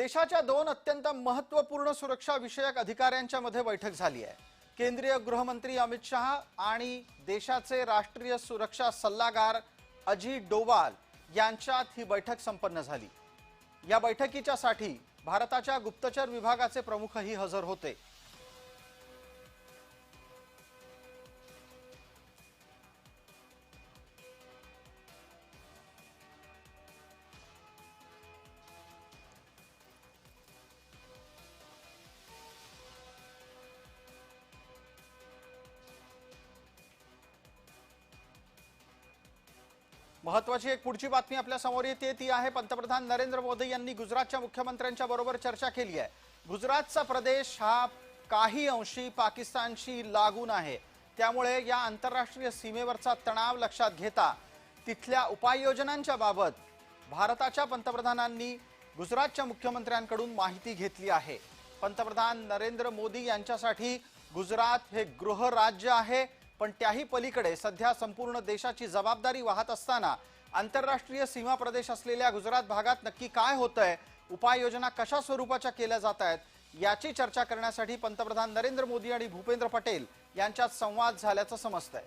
देशाच्या दोन अत्यंत महत्त्वपूर्ण सुरक्षा विषयक अधिकाऱ्यांच्या मध्ये बैठक झाली आहे. केंद्रीय गृहमंत्री अमित शहा आणि देशाचे राष्ट्रीय सुरक्षा सल्लागार अजित डोवाल यांच्यात ही बैठक संपन्न झाली. या बैठकीच्या साठी भारताच्या गुप्तचर विभागाचे प्रमुखही हजर होते. महत्वाची एक पुढची बातमी आपल्यासमोर येते ती आहे पंतप्रधान नरेंद्र मोदी यांनी गुजरातच्या मुख्यमंत्र्यांच्या बरोबर चर्चा केली आहे. गुजरातचा प्रदेश हा काही अंशी पाकिस्तानशी लागून आहे. त्यामुळे या आंतरराष्ट्रीय सीमेवरचा तणाव लक्षात घेता तिथल्या उपाययोजनांच्या बाबत भारताच्या पंतप्रधानांनी गुजरातच्या मुख्यमंत्र्यांकडून माहिती घेतली आहे. पंतप्रधान नरेंद्र मोदी यांच्यासाठी गुजरात हे गृहराज्य आहे. पण त्याही पलीकडे सध्या संपूर्ण देशाची जबाबदारी वाहत असताना आंतरराष्ट्रीय सीमा प्रदेश असलेल्या गुजरात भागात नक्की काय होतंय उपाययोजना कशा स्वरूपाच्या केल्या जात आहेत याची चर्चा करण्यासाठी पंतप्रधान नरेंद्र मोदी आणि भूपेंद्र पटेल यांच्यात संवाद झाल्याचं समजतंय.